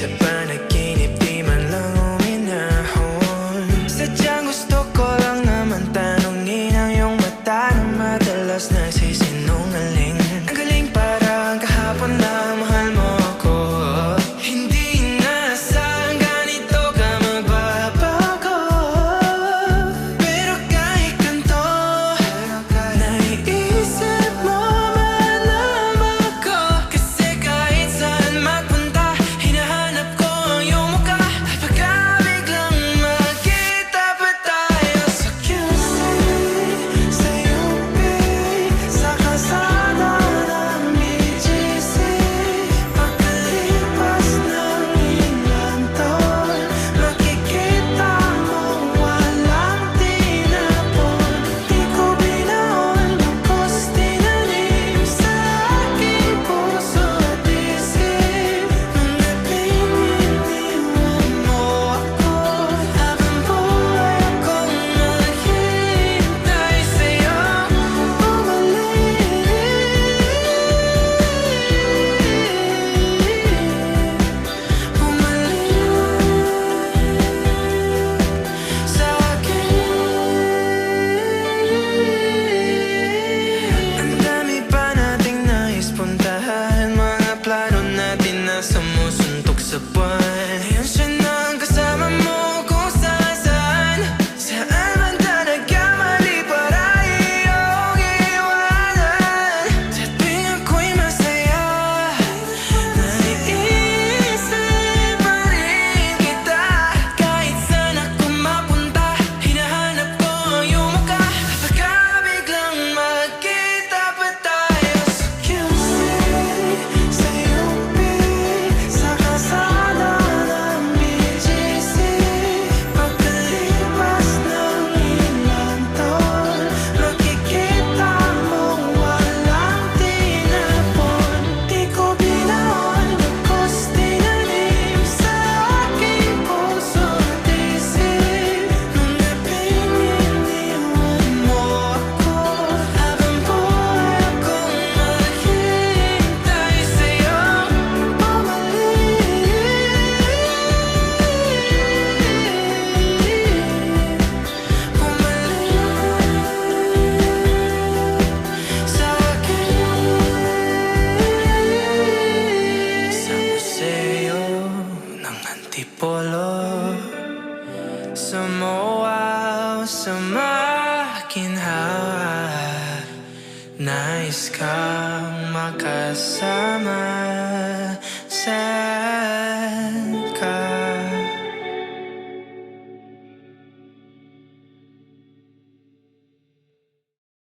to burn again. Sa moa, sa makinhawa Nais kang makasama sa